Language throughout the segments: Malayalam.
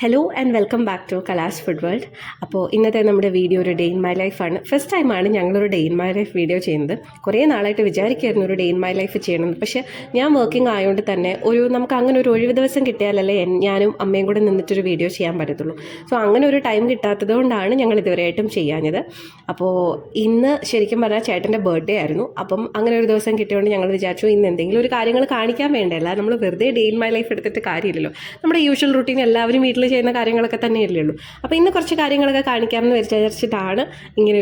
Hello and welcome back to Kala's food world അപ്പോൾ ഇന്നത്തെ നമ്മുടെ വീഡിയോ ഒരു ഡേ ഇൻ മൈ ലൈഫാണ് ഫസ്റ്റ് ടൈമാണ് ഞങ്ങളൊരു day in my life video ചെയ്യുന്നത്. കുറേ നാളായിട്ട് വിചാരിക്കായിരുന്നു ഒരു ഡേ ഇൻ മൈ ലൈഫ് ചെയ്യണമെന്ന്. പക്ഷേ ഞാൻ വർക്കിംഗ് ആയതുകൊണ്ട് തന്നെ ഒരു നമുക്ക് അങ്ങനെ ഒരു ഒഴിവ് ദിവസം കിട്ടിയാലല്ലേ ഞാനും അമ്മയും കൂടെ നിന്നിട്ടൊരു വീഡിയോ ചെയ്യാൻ പറ്റത്തുള്ളൂ. സോ അങ്ങനെ ഒരു ടൈം കിട്ടാത്തത് കൊണ്ടാണ് ഞങ്ങൾ ഇതുവരെയായിട്ടും ചെയ്യാഞ്ഞത്. അപ്പോൾ ഇന്ന് ശരിക്കും പറഞ്ഞാൽ ചേട്ടന്റെ ബർത്ത്ഡേ ആയിരുന്നു. അപ്പം അങ്ങനെ ഒരു ദിവസം കിട്ടിയതുകൊണ്ട് ഞങ്ങൾ വിചാരിച്ചു ഇന്ന് എന്തെങ്കിലും ഒരു കാര്യങ്ങൾ കാണിക്കാൻ വേണ്ടല്ല നമ്മൾ വെറുതെ ഡേ ഇൻ മൈ ലൈഫ് എടുത്തിട്ട് കാര്യമില്ലല്ലോ. നമ്മുടെ യൂഷ്വൽ റൂട്ടീൻ എല്ലാവരും വീട്ടിൽ ചെയ്യുന്ന കാര്യങ്ങളൊക്കെ തന്നെയല്ലേ ഉള്ളൂ. അപ്പോൾ ഇന്ന് കുറച്ച് കാര്യങ്ങളൊക്കെ കാണിക്കാമെന്ന് വിചാരിച്ചിട്ടാണ്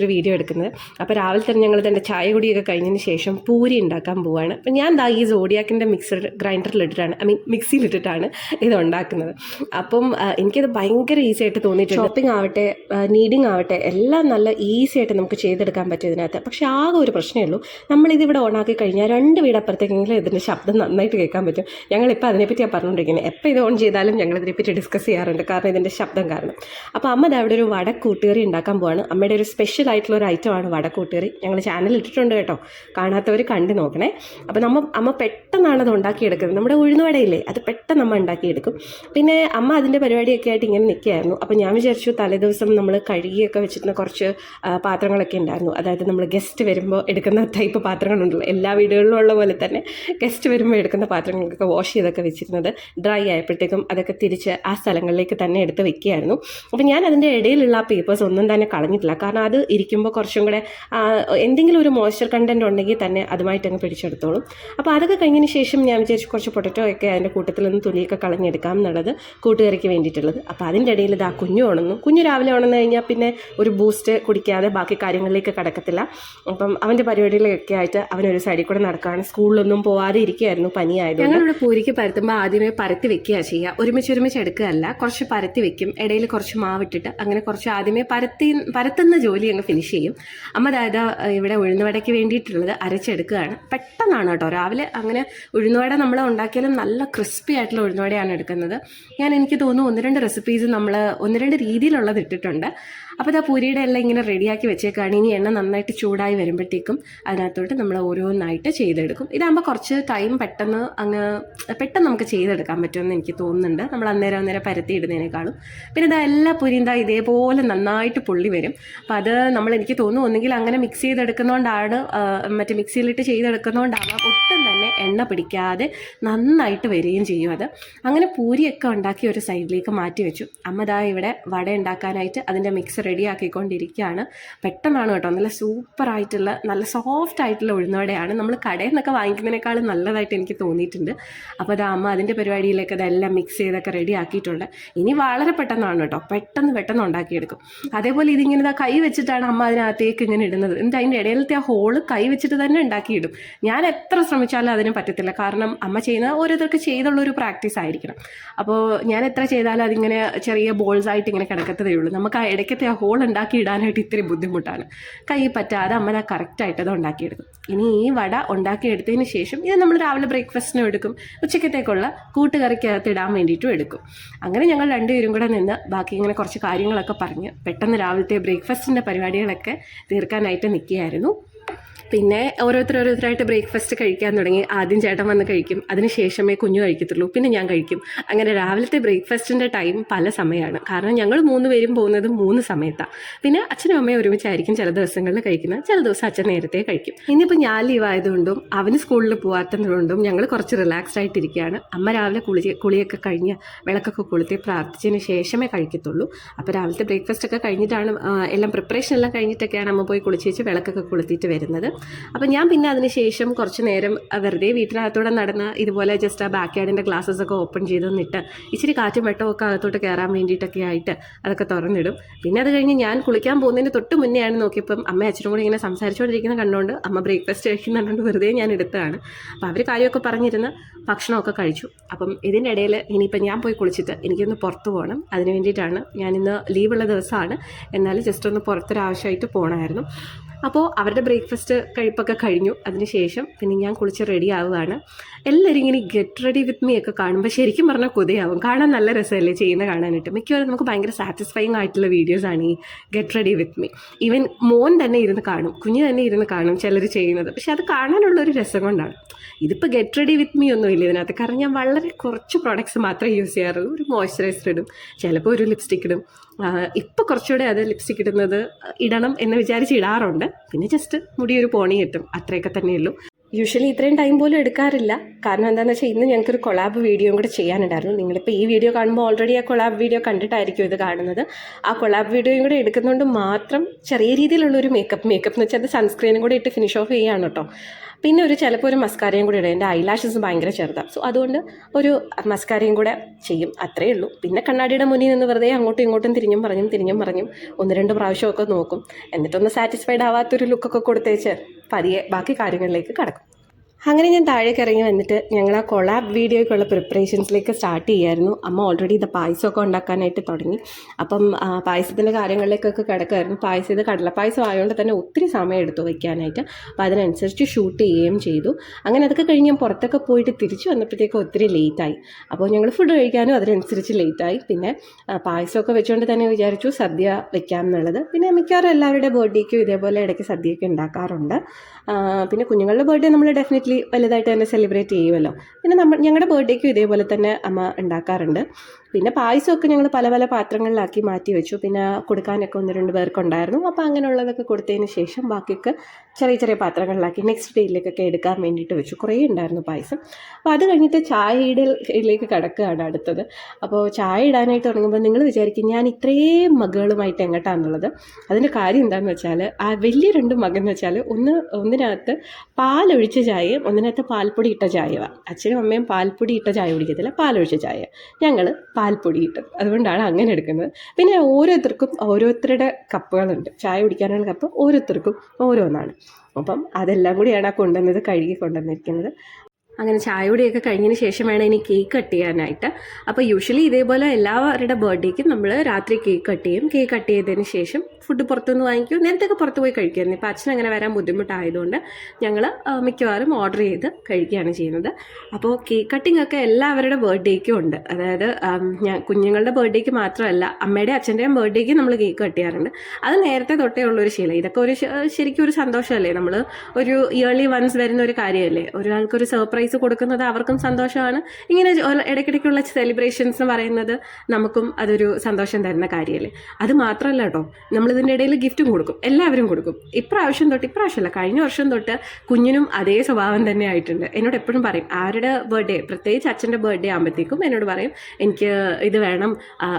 ഒരു വീഡിയോ എടുക്കുന്നത്. അപ്പോൾ രാവിലെ തന്നെ ഞങ്ങൾ തന്നെ ചായ കുടിയൊക്കെ കഴിഞ്ഞതിന് ശേഷം പൂരി ഉണ്ടാക്കാൻ പോവുകയാണ് അപ്പം ഞാൻ ദാ ഈ സോഡിയാക്കിന്റെ മിക്സർ ഗ്രൈൻഡറിലിട്ടിട്ടാണ് ഐ മീൻ മിക്സിയിലിട്ടിട്ടാണ് ഇത് ഉണ്ടാക്കുന്നത്. അപ്പം എനിക്കത് ഭയങ്കര ഈസി ആയിട്ട് തോന്നിയിട്ടുണ്ട്. ഷോപ്പിംഗ് ആവട്ടെ നീഡിങ് ആവട്ടെ എല്ലാം നല്ല ഈസി ആയിട്ട് നമുക്ക് ചെയ്തെടുക്കാൻ പറ്റും ഇതിനകത്ത്. പക്ഷേ ആകെ ഒരു പ്രശ്നമേ ഉള്ളൂ. നമ്മളിതിവിടെ ഓണാക്കി കഴിഞ്ഞാൽ രണ്ട് വീടപ്പുറത്തേക്കെങ്കിലും ഇതിന്റെ ശബ്ദം നന്നായിട്ട് കേൾക്കാൻ പറ്റും. ഞങ്ങളിപ്പോൾ അതിനെപ്പറ്റിയാണ് പറഞ്ഞുകൊണ്ടിരിക്കുന്നത് എപ്പോൾ ഇത് ഓൺ ചെയ്താലും ഞങ്ങൾ ഇതിനെപ്പറ്റി ഡിസ്കസ് ചെയ്യാറുണ്ട് കാരണം ഇതിന്റെ ശബ്ദം കാരണം. അപ്പോൾ അമ്മ അവിടെ ഒരു വട കൂട്ടുകറി ഉണ്ടാക്കാൻ പോവാണ്. അമ്മയുടെ ഒരു സ്പെഷ്യൽ ആയിട്ടുള്ള ഒരു ഐറ്റമാണ് വട കൂട്ടുകറി ഞങ്ങൾ ചാനൽ ഇട്ടിട്ടുണ്ട് കേട്ടോ. കാണാത്തവർ കണ്ടു നോക്കണേ. അപ്പോൾ നമ്മ അമ്മ പെട്ടെന്നാണ് അത് ഉണ്ടാക്കിയെടുക്കുന്നത്. നമ്മുടെ ഉഴുന്നുവടയില്ലേ അത് പെട്ടെന്ന് അമ്മ ഉണ്ടാക്കിയെടുക്കും. പിന്നെ അമ്മ അതിന്റെ പരിപാടിയൊക്കെ ആയിട്ട് ഇങ്ങനെ നിൽക്കുകയായിരുന്നു അപ്പോൾ ഞാൻ വിചാരിച്ചു തലേദിവസം നമ്മൾ കഴുകിയൊക്കെ വെച്ചിരുന്ന കുറച്ച് പാത്രങ്ങളൊക്കെ ഉണ്ടായിരുന്നു. അതായത് നമ്മൾ ഗസ്റ്റ് വരുമ്പോൾ എടുക്കുന്ന ടൈപ്പ് പാത്രങ്ങളുണ്ടല്ലോ. എല്ലാ വീടുകളിലും ഉള്ള പോലെ തന്നെ ഗസ്റ്റ് വരുമ്പോൾ എടുക്കുന്ന പാത്രങ്ങളൊക്കെ വാഷ് ചെയ്തൊക്കെ വെച്ചിരുന്നത് ഡ്രൈ ആയപ്പോഴത്തേക്കും അതൊക്കെ തിരിച്ച് ആ സ്ഥലങ്ങളിലേക്ക് തന്നെ എടുത്ത് വെക്കുകയായിരുന്നു. അപ്പോൾ ഞാൻ അതിന്റെ ഇടയിലുള്ള ആ പേപ്പേഴ്സ് ഒന്നും തന്നെ കളഞ്ഞിട്ടില്ല. കാരണം അത് ഇരിക്കുമ്പോൾ കുറച്ചും കൂടെ എന്തെങ്കിലും ഒരു മോയ്സ്ചർ കണ്ടന്റ് ഉണ്ടെങ്കിൽ തന്നെ അതുമായിട്ട് അങ്ങ് പിടിച്ചെടുത്തോളും. അപ്പോൾ അതൊക്കെ കഴിഞ്ഞതിന് ശേഷം ഞാൻ വിചാരിച്ചു കുറച്ച് പൊട്ടറ്റോ ഒക്കെ അതിന്റെ കൂട്ടത്തിൽ നിന്ന് തുലിയൊക്കെ കളഞ്ഞെടുക്കാം എന്നുള്ളത് കൂട്ടുകറിക്ക് വേണ്ടിയിട്ടുള്ളത്. അപ്പോൾ അതിന്റെ ഇടയിൽ ഇതാ കുഞ്ഞു ഉണന്നു കുഞ്ഞു രാവിലെ ഉണന്നു കഴിഞ്ഞാൽ പിന്നെ ഒരു ബൂസ്റ്റ് കുടിക്കാതെ ബാക്കി കാര്യങ്ങളിലേക്ക് കടക്കത്തില്ല. അപ്പം അവന്റെ പരിപാടികളൊക്കെ ആയിട്ട് അവനൊരു സൈഡിൽ കൂടെ നടക്കുകയാണ് സ്കൂളിലൊന്നും പോവാതെ ഇരിക്കുകയായിരുന്നു പനിയായത് ഞങ്ങളിവിടെ പൂരിക്ക് പരത്തുമ്പോൾ ആദ്യമേ പരത്തി വെക്കുക ചെയ്യുക. ഒരുമിച്ച് ഒരുമിച്ച് എടുക്കുകയല്ല. കുറച്ച് പരത്തി വെക്കും. ഇടയിൽ കുറച്ച് മാവിട്ടിട്ട് അങ്ങനെ കുറച്ച് ആദ്യമേ പരത്തി പരത്തുന്ന ജോലി അങ്ങ് ഫിനിഷ് ചെയ്യും. അമ്മ അതായത് ഇവിടെ ഉഴുന്നുവടയ്ക്ക് വേണ്ടിയിട്ടുള്ളത് അരച്ചെടുക്കുകയാണ്. പെട്ടെന്നാണ് കേട്ടോ. രാവിലെ അങ്ങനെ ഉഴുന്നുവട നമ്മൾ ഉണ്ടാക്കിയാലും നല്ല ക്രിസ്പി ആയിട്ടുള്ള ഉഴുന്നുവടയാണ് എടുക്കുന്നത്. ഞാൻ എനിക്ക് തോന്നുന്നു ഒന്ന് രണ്ട് റെസിപ്പീസ് നമ്മൾ ഒന്ന് രണ്ട് രീതിയിലുള്ളത് ഇട്ടിട്ടുണ്ട്. അപ്പോൾ ഇതാ പൂരിയുടെ എല്ലാം ഇങ്ങനെ റെഡിയാക്കി വെച്ചേക്കാണ്. ഇനി എണ്ണ നന്നായിട്ട് ചൂടായി വരുമ്പോഴത്തേക്കും അതിനകത്തോട്ട് നമ്മൾ ഓരോന്നായിട്ട് ചെയ്തെടുക്കും. ഇതാകുമ്പോൾ കുറച്ച് ടൈം പെട്ടെന്ന് അങ്ങ് പെട്ടെന്ന് നമുക്ക് ചെയ്തെടുക്കാൻ പറ്റുമെന്ന് എനിക്ക് തോന്നുന്നുണ്ട്. നമ്മൾ അന്നേരം അന്നേരം പരത്തി ഇടുന്നതിനേക്കാളും പിന്നെ ഇതാ എല്ലാ പൂരിയും ഇതാ ഇതേപോലെ നന്നായിട്ട് പുള്ളി വരും. അപ്പോൾ അത് നമ്മൾ എനിക്ക് തോന്നുന്നു ഒന്നുകിൽ അങ്ങനെ മിക്സ് ചെയ്തെടുക്കുന്നതുകൊണ്ടാണ് മറ്റേ മിക്സിയിലിട്ട് ചെയ്തെടുക്കുന്നതുകൊണ്ടാണ് ഒട്ടും തന്നെ എണ്ണ പിടിക്കാതെ നന്നായിട്ട് വരികയും ചെയ്യും അത്. അങ്ങനെ പൂരിയൊക്കെ ഉണ്ടാക്കി ഒരു സൈഡിലേക്ക് മാറ്റി വെച്ചു. അമ്മ ഇവിടെ വട ഉണ്ടാക്കാനായിട്ട് അതിന്റെ മിക്സ് റെഡി ആക്കിക്കൊണ്ടിരിക്കുകയാണ് പെട്ടെന്നാണ് കേട്ടോ നല്ല സൂപ്പറായിട്ടുള്ള നല്ല സോഫ്റ്റ് ആയിട്ടുള്ള ഉഴുന്നവടയാണ്. നമ്മൾ കടയിൽ നിന്നൊക്കെ വാങ്ങിക്കുന്നതിനേക്കാളും നല്ലതായിട്ട് എനിക്ക് തോന്നിയിട്ടുണ്ട്. അപ്പോൾ അത് അമ്മ അതിന്റെ പരിപാടിയിലേക്ക് അതെല്ലാം മിക്സ് ചെയ്തൊക്കെ റെഡിയാക്കിയിട്ടുണ്ട്. ഇനി വളരെ പെട്ടെന്നാണ് കേട്ടോ പെട്ടെന്ന് പെട്ടെന്ന് ഉണ്ടാക്കിയെടുക്കും. അതേപോലെ ഇതിങ്ങനെ കൈ വെച്ചിട്ടാണ് അമ്മ അതിനകത്തേക്ക് ഇങ്ങനെ ഇടുന്നത്. എന്നിട്ട് അതിന്റെ ഇടയിലത്തെ ആ ഹോൾ കൈ വെച്ചിട്ട് തന്നെ ഉണ്ടാക്കിയിടും. ഞാൻ എത്ര ശ്രമിച്ചാലും അതിന് പറ്റത്തില്ല. കാരണം അമ്മ ചെയ്യുന്ന ഓരോരുത്തർക്ക് ചെയ്തുള്ളൊരു പ്രാക്ടീസ് ആയിരിക്കണം. അപ്പോൾ ഞാൻ എത്ര ചെയ്താലും അതിങ്ങനെ ചെറിയ ബോൾസ് ആയിട്ട് ഇങ്ങനെ കിടക്കത്തതേ ഉള്ളൂ. നമുക്ക് ആ ഇടയ്ക്കത്തെ ആ ഹോൾ ഉണ്ടാക്കി ഇടാനായിട്ട് ഇത്തിരി ബുദ്ധിമുട്ടാണ്. കൈ പറ്റാതെ അമ്മ ഞാൻ കറക്റ്റായിട്ട് അത് ഉണ്ടാക്കിയെടുക്കും. ഇനി ഈ വട ഉണ്ടാക്കിയെടുത്തതിന് ശേഷം ഇത് നമ്മൾ രാവിലെ ബ്രേക്ക്ഫാസ്റ്റിനും എടുക്കും. ഉച്ചക്കത്തേക്കുള്ള കൂട്ടുകറിക്കകത്ത് ഇടാൻ വേണ്ടിയിട്ടും എടുക്കും. അങ്ങനെ ഞങ്ങൾ രണ്ടുപേരും കൂടെ നിന്ന് ബാക്കി ഇങ്ങനെ കുറച്ച് കാര്യങ്ങളൊക്കെ പറഞ്ഞ് പെട്ടെന്ന് രാവിലത്തെ ബ്രേക്ക്ഫാസ്റ്റിന്റെ പരിപാടികളൊക്കെ തീർക്കാനായിട്ട് നിൽക്കുകയായിരുന്നു. പിന്നെ ഓരോരുത്തർ ഓരോരുത്തരായിട്ട് ബ്രേക്ക്ഫാസ്റ്റ് കഴിക്കാൻ തുടങ്ങി. ആദ്യം ചേട്ടൻ വന്ന് കഴിക്കും. അതിന് ശേഷമേ കുഞ്ഞു കഴിക്കത്തുള്ളൂ. പിന്നെ ഞാൻ കഴിക്കും. അങ്ങനെ രാവിലത്തെ ബ്രേക്ക്ഫാസ്റ്റിന്റെ ടൈം പല സമയമാണ് കാരണം ഞങ്ങൾ മൂന്ന് പേരും പോകുന്നത് മൂന്ന് സമയത്താണ് പിന്നെ അച്ഛനും അമ്മയും ഒരുമിച്ചായിരിക്കും ചില ദിവസങ്ങളിൽ കഴിക്കുന്നത്. ചില ദിവസം അച്ഛൻ നേരത്തെ കഴിക്കും. ഇനിയിപ്പോൾ ഞാൻ ലീവ് ആയതുകൊണ്ടും അവന് സ്കൂളിൽ പോകാത്തതുകൊണ്ടും ഞങ്ങൾ കുറച്ച് റിലാക്സ്ഡ് ആയിട്ടിരിക്കുകയാണ് അമ്മ രാവിലെ കുളി കുളിയൊക്കെ കഴിഞ്ഞ് വിളക്കൊക്കെ കൊളുത്തി പ്രാർത്ഥിച്ചതിന് ശേഷമേ കഴിക്കത്തുള്ളൂ. അപ്പോൾ രാവിലത്തെ ബ്രേക്ക്ഫാസ്റ്റ് ഒക്കെ കഴിഞ്ഞിട്ടാണ് എല്ലാം പ്രിപ്പറേഷൻ എല്ലാം കഴിഞ്ഞിട്ടൊക്കെയാണ് അമ്മ പോയി കുളിച്ച് വെച്ച് വിളക്കൊക്കെ കൊളുത്തിയിട്ട് വരുന്നത്. അപ്പോൾ ഞാൻ പിന്നെ അതിന് ശേഷം കുറച്ച് നേരം വെറുതെ വീട്ടിനകത്തൂടെ നടന്ന് ഇതുപോലെ ജസ്റ്റ് ആ ബാക്ക് യാർഡിന്റെ ഒക്കെ ഓപ്പൺ ചെയ്ത് നിന്നിട്ട് ഇച്ചിരി കാറ്റും വെട്ടമൊക്കെ അകത്തോട്ട് കയറാൻ വേണ്ടിയിട്ടൊക്കെ ആയിട്ട് അതൊക്കെ തുറന്നിടും. പിന്നെ അത് കഴിഞ്ഞ് ഞാൻ കുളിക്കാൻ പോകുന്നതിന് തൊട്ട് മുന്നെയാണ് നോക്കിയപ്പം അമ്മ അച്ഛനും കൂടി ഇങ്ങനെ സംസാരിച്ചുകൊണ്ടിരിക്കുന്ന കണ്ടുകൊണ്ട് അമ്മ ബ്രേക്ക്ഫാസ്റ്റ് കഴിക്കുന്നുണ്ട് വെറുതെ ഞാൻ എടുത്തതാണ്. അപ്പോൾ അവർ കാര്യമൊക്കെ പറഞ്ഞിരുന്ന് ഭക്ഷണമൊക്കെ കഴിച്ചു. അപ്പം ഇതിന്റെ ഇടയിൽ ഇനിയിപ്പോൾ ഞാൻ പോയി കുളിച്ചിട്ട് എനിക്കൊന്ന് പുറത്ത് പോകണം അതിന് വേണ്ടിയിട്ടാണ് ഞാനിന്ന് ലീവുള്ള ദിവസമാണ്. എന്നാലും ജസ്റ്റ് ഒന്ന് പുറത്തൊരാവശ്യമായിട്ട് പോകണമായിരുന്നു അപ്പോൾ അവരുടെ ബ്രേക്ക്ഫാസ്റ്റ് കഴിപ്പൊക്കെ കഴിഞ്ഞു. അതിനുശേഷം പിന്നെ ഞാൻ കുളിച്ച് റെഡി ആവുകയാണ്. എല്ലാവരും ഇങ്ങനെ ഗെറ്റ് റെഡി വിത്ത് മീ ഒക്കെ കാണുമ്പോൾ ശരിക്കും പറഞ്ഞാൽ കൊതിയാവും. കാണാൻ നല്ല രസമല്ലേ ചെയ്യുന്ന കാണാനായിട്ട്. മിക്കവാറും നമുക്ക് ഭയങ്കര സാറ്റിസ്ഫൈങ് ആയിട്ടുള്ള വീഡിയോസാണ് ഈ get ready with me even മോൻ തന്നെ ഇരുന്ന് കാണും. കുഞ്ഞ് തന്നെ ഇരുന്ന് കാണും ചിലർ ചെയ്യുന്നത്. പക്ഷെ അത് കാണാനുള്ള ഒരു രസം കൊണ്ടാണ്. ഇതിപ്പോൾ ഗെറ്റ് റെഡി വിത്ത് മീ ഒന്നും ഇല്ല ഇതിനകത്ത്. കാരണം ഞാൻ വളരെ കുറച്ച് പ്രോഡക്റ്റ്സ് മാത്രമേ യൂസ് ചെയ്യാറുള്ളൂ. ഒരു മോയ്സ്ചറൈസർ ഇടും. ചിലപ്പോൾ ഒരു ലിപ്സ്റ്റിക് ഇടും. ഇപ്പോൾ കുറച്ചുകൂടെ അത് ലിപ്സ്റ്റിക് ഇടുന്നത് ഇടണം എന്ന് വിചാരിച്ച് ഇടാറുണ്ട്. പിന്നെ ജസ്റ്റ് മുടി ഒരു പോണി കിട്ടും. അത്രയൊക്കെ തന്നെയുള്ളൂ. യൂഷ്വലി ഇത്രയും ടൈം പോലും എടുക്കാറില്ല. കാരണം എന്താണെന്ന് വെച്ചാൽ ഇന്ന് ഞങ്ങൾക്കൊരു കൊളാബ് വീഡിയോയും കൂടെ ചെയ്യാനുണ്ടായിരുന്നു. നിങ്ങളിപ്പോൾ ഈ വീഡിയോ കാണുമ്പോൾ ഓൾറെഡി ആ കൊളാബ് വീഡിയോ കണ്ടിട്ടായിരിക്കും ഇത് കാണുന്നത്. ആ കൊളാബ് വീഡിയോയും കൂടെ എടുക്കുന്നതുകൊണ്ട് മാത്രം ചെറിയ രീതിയിലുള്ളൊരു മേക്കപ്പ് മേക്കപ്പ് എന്ന് വെച്ചാൽ അത് സൺസ്ക്രീനും കൂടെ ഇട്ട് ഫിനിഷ് ഓഫ് ചെയ്യാണ് കേട്ടോ പിന്നെ ഒരു ചിലപ്പോൾ ഒരു മസ്കാരയും കൂടെ ഇടും. എന്റെ ഐലാഷസ് ഭയങ്കര ചെറുതാണ് സോ അതുകൊണ്ട് ഒരു മസ്കാരയും കൂടെ ചെയ്യും. അത്രയേ ഉള്ളൂ. പിന്നെ കണ്ണാടിയുടെ മുന്നിൽ നിന്ന് വെറുതെ അങ്ങോട്ടും ഇങ്ങോട്ടും തിരിഞ്ഞും പറഞ്ഞും തിരിഞ്ഞും പറഞ്ഞും ഒന്ന് രണ്ട് പ്രാവശ്യമൊക്കെ നോക്കും. എന്നിട്ടൊന്ന് സാറ്റിസ്ഫൈഡ് ആവാത്തൊരു ലുക്കൊക്കെ കൊടുത്തേച്ച് പതിയെ ബാക്കി കാര്യങ്ങളിലേക്ക് കടക്കും. അങ്ങനെ ഞാൻ താഴേക്ക് ഇറങ്ങി വന്നിട്ട് ഞങ്ങൾ ആ കൊളാബ് വീഡിയോയ്ക്കുള്ള പ്രിപ്പറേഷൻസിലേക്ക് സ്റ്റാർട്ട് ചെയ്യായിരുന്നു. അമ്മ ഓൾറെഡി ഇത് പായസമൊക്കെ ഉണ്ടാക്കാനായിട്ട് തുടങ്ങി. അപ്പം പായസത്തിന്റെ കാര്യങ്ങളിലേക്കൊക്കെ കിടക്കുമായിരുന്നു പായസം ഇത് കടലപ്പായസം ആയതുകൊണ്ട് തന്നെ ഒത്തിരി സമയം എടുത്തു വയ്ക്കാനായിട്ട്. അപ്പോൾ അതിനനുസരിച്ച് ഷൂട്ട് ചെയ്യുകയും ചെയ്തു. അങ്ങനെ അതൊക്കെ കഴിഞ്ഞ് ഞാൻ പുറത്തൊക്കെ പോയിട്ട് തിരിച്ചു വന്നപ്പോഴത്തേക്ക് ഒത്തിരി ലേറ്റായി അപ്പോൾ ഞങ്ങൾ ഫുഡ് കഴിക്കാനും അതിനനുസരിച്ച് ലേറ്റായി പിന്നെ പായസമൊക്കെ വെച്ചുകൊണ്ട് തന്നെ വിചാരിച്ചു സദ്യ വെക്കാം എന്നുള്ളത്. പിന്നെ മിക്കവാറും എല്ലാവരുടെ ബർത്ത്ഡേക്കും ഇതേപോലെ ഇടയ്ക്ക് സദ്യയൊക്കെ ഉണ്ടാക്കാറുണ്ട്. പിന്നെ കുഞ്ഞുങ്ങളുടെ ബർത്ത്ഡേ നമ്മൾ ഡെഫിനറ്റ്ലി വലുതായിട്ട് തന്നെ സെലിബ്രേറ്റ് ചെയ്യുമല്ലോ പിന്നെ നമ്മൾ ഞങ്ങളുടെ ബർത്ത്ഡേക്കും ഇതേപോലെ തന്നെ അമ്മ ഉണ്ടാക്കാറുണ്ട്. പിന്നെ പായസമൊക്കെ ഞങ്ങൾ പല പല പാത്രങ്ങളിലാക്കി മാറ്റി വെച്ചു. പിന്നെ കൊടുക്കാനൊക്കെ ഒന്ന് രണ്ട് പേർക്കുണ്ടായിരുന്നു. അപ്പോൾ അങ്ങനെയുള്ളതൊക്കെ കൊടുത്തതിന് ശേഷം ബാക്കിയൊക്കെ ചെറിയ ചെറിയ പാത്രങ്ങളിലാക്കി നെക്സ്റ്റ് ഡേയിലേക്കൊക്കെ എടുക്കാൻ വേണ്ടിയിട്ട് വെച്ചു. കുറേ ഉണ്ടായിരുന്നു പായസം. അപ്പോൾ അത് കഴിഞ്ഞിട്ട് ചായയിടയിലേക്ക് കിടക്കുകയാണ് അടുത്തത്. അപ്പോൾ ചായ ഇടാനായിട്ട് തുടങ്ങുമ്പോൾ നിങ്ങൾ വിചാരിക്കും ഞാൻ ഇത്രയും മകളുമായിട്ട് എങ്ങോട്ടാന്നുള്ളത്. അതിന്റെ കാര്യം എന്താണെന്ന് വെച്ചാൽ ആ വലിയ രണ്ട് മകൻ എന്ന് വെച്ചാൽ ഒന്ന് ഒന്നിനകത്ത് പാലൊഴിച്ച ചായയും ഒന്നിനകത്ത് പാൽപ്പൊടി ഇട്ട ചായവാണ് അച്ഛനും അമ്മയും പാൽപ്പൊടി ഇട്ട ചായ കുടിക്കത്തില്ല പാലൊഴിച്ച ചായ. ഞങ്ങൾ പാൽപ്പൊടി കിട്ടും അതുകൊണ്ടാണ് അങ്ങനെ എടുക്കുന്നത്. പിന്നെ ഓരോരുത്തർക്കും ഓരോരുത്തരുടെ കപ്പുകളുണ്ട്. ചായ കുടിക്കാനുള്ള കപ്പ് ഓരോരുത്തർക്കും ഓരോന്നാണ്. അപ്പം അതെല്ലാം കൂടിയാണ് ആ കൊണ്ടുവന്നത് കഴുകി കൊണ്ടുവന്നിരിക്കുന്നത്. അങ്ങനെ ചായ കുടിയൊക്കെ കഴിഞ്ഞതിന് ശേഷം വേണം ഇനി കേക്ക് കട്ട് ചെയ്യാനായിട്ട്. അപ്പോൾ യൂഷ്വലി ഇതേപോലെ എല്ലാവരുടെ ബർത്ത്ഡേക്കും നമ്മൾ രാത്രി കേക്ക് കട്ട് ചെയ്യും. കേക്ക് കട്ട് ചെയ്തതിന് ശേഷം ഫുഡ് പുറത്തുനിന്ന് വാങ്ങിക്കും. നേരത്തെയൊക്കെ പുറത്ത് പോയി കഴിക്കുമായിരുന്നു. ഇപ്പം അച്ഛൻ അങ്ങനെ വരാൻ ബുദ്ധിമുട്ടായതുകൊണ്ട് ഞങ്ങൾ മിക്കവാറും ഓർഡർ ചെയ്ത് കഴിക്കുകയാണ് ചെയ്യുന്നത്. അപ്പോൾ കേക്ക് കട്ടിംഗ് ഒക്കെ എല്ലാവരുടെ ബർത്ത്ഡേക്കും ഉണ്ട്. അതായത് ഞാൻ കുഞ്ഞുങ്ങളുടെ ബർത്ത്ഡേക്ക് മാത്രമല്ല അമ്മയുടെ അച്ഛന്റെയും ബർത്ത്ഡേക്ക് നമ്മൾ കേക്ക് കട്ട് ചെയ്യാറുണ്ട്. അത് നേരത്തെ തൊട്ടേ ഉള്ളൊരു ശീലം. ഇതൊക്കെ ഒരു ശരിക്കും ഒരു സന്തോഷമല്ലേ? നമ്മൾ ഒരു ഇയർലി വൺസ് വരുന്ന ഒരു കാര്യമല്ലേ? ഒരാൾക്കൊരു സർപ്രൈസ് കൊടുക്കുന്നത് അവർക്കും സന്തോഷമാണ്. ഇങ്ങനെ ഇടയ്ക്കിടയ്ക്കുള്ള സെലിബ്രേഷൻസ് എന്ന് പറയുന്നത് നമുക്കും അതൊരു സന്തോഷം തരുന്ന കാര്യമല്ലേ അത് മാത്രമല്ല കേട്ടോ നമ്മളിതിന്റെ ഇടയിൽ ഗിഫ്റ്റും കൊടുക്കും എല്ലാവരും കൊടുക്കും. ഇപ്രാവശ്യം തൊട്ട് ഇപ്രാവശ്യമല്ല കഴിഞ്ഞ വർഷം തൊട്ട് കുഞ്ഞിനും അതേ സ്വഭാവം തന്നെ ആയിട്ടുണ്ട്. എന്നോട് എപ്പോഴും പറയും ആരുടെ ബർത്ത്ഡേ പ്രത്യേകിച്ച് അച്ഛന്റെ ബർത്ത്ഡേ ആകുമ്പോഴത്തേക്കും എന്നോട് പറയും എനിക്ക് ഇത് വേണം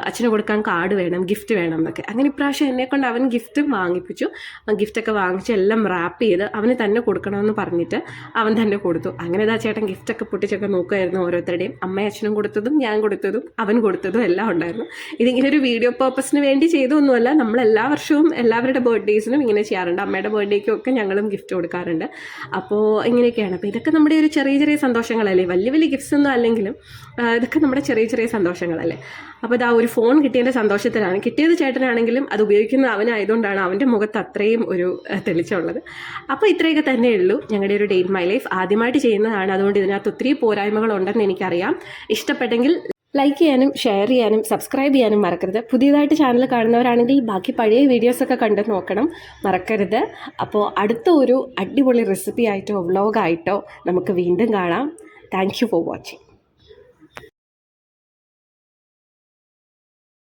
അച്ഛന് കൊടുക്കാൻ കാർഡ് വേണം ഗിഫ്റ്റ് വേണം എന്നൊക്കെ അങ്ങനെ ഇപ്രാവശ്യം എന്നെ കൊണ്ട് അവൻ ഗിഫ്റ്റ് വാങ്ങിപ്പിച്ചു. ഗിഫ്റ്റൊക്കെ വാങ്ങിച്ച് എല്ലാം റാപ്പ് ചെയ്ത് അവന് തന്നെ കൊടുക്കണമെന്ന് പറഞ്ഞിട്ട് അവൻ തന്നെ കൊടുത്തു. അങ്ങനെ ഇതാ ഗിഫ്റ്റൊക്കെ പൊട്ടിച്ചൊക്കെ നോക്കുമായിരുന്നു ഓരോരുത്തരുടെയും. അമ്മയച്ഛനും കൊടുത്തതും ഞാൻ കൊടുത്തതും അവൻ കൊടുത്തതും എല്ലാം ഉണ്ടായിരുന്നു. ഇതിങ്ങനെ ഒരു വീഡിയോ പർപ്പസിന് വേണ്ടി ചെയ്തൊന്നുമല്ല. നമ്മൾ എല്ലാ വർഷവും എല്ലാവരുടെ ബർത്ത്ഡേസിനും ഇങ്ങനെ ചെയ്യാറുണ്ട്. അമ്മയുടെ ബർത്ത്ഡേക്കും ഒക്കെ ഞങ്ങളും ഗിഫ്റ്റ് കൊടുക്കാറുണ്ട്. അപ്പോൾ ഇങ്ങനെയൊക്കെയാണ്. അപ്പോൾ ഇതൊക്കെ നമ്മുടെ ഒരു ചെറിയ ചെറിയ സന്തോഷങ്ങളല്ലേ? വലിയ വലിയ ഗിഫ്റ്റ്സ് ഒന്നും അല്ലെങ്കിലും ഇതൊക്കെ നമ്മുടെ ചെറിയ ചെറിയ സന്തോഷങ്ങളല്ലേ? അപ്പോൾ ഇതാ ഒരു ഫോൺ കിട്ടിയതിന്റെ സന്തോഷത്തിലാണ്. കിട്ടിയത് ചേട്ടനാണെങ്കിലും അത് ഉപയോഗിക്കുന്നത് അവനായതുകൊണ്ടാണ് അവന്റെ മുഖത്ത് അത്രയും ഒരു തെളിച്ചമുള്ളത്. അപ്പോൾ ഇത്രയൊക്കെ തന്നെ ഉള്ളൂ ഞങ്ങളുടെ ഒരു ഡേ ഇൻ മൈ ലൈഫ് ആദ്യമായിട്ട് ചെയ്യുന്നതാണ്. അതുകൊണ്ട് ഇതിനകത്ത് ഒത്തിരി പോരായ്മകളുണ്ടെന്ന് എനിക്കറിയാം. ഇഷ്ടപ്പെട്ടെങ്കിൽ ലൈക്ക് ചെയ്യാനും ഷെയർ ചെയ്യാനും സബ്സ്ക്രൈബ് ചെയ്യാനും മറക്കരുത്. പുതിയതായിട്ട് ചാനൽ കാണുന്നവരാണെങ്കിൽ ബാക്കി പഴയ വീഡിയോസൊക്കെ കണ്ട് നോക്കണം. മറക്കരുത്. അപ്പോൾ അടുത്ത ഒരു അടിപൊളി റെസിപ്പി ആയിട്ടോ വ്ളോഗായിട്ടോ നമുക്ക് വീണ്ടും കാണാം. Thank for watching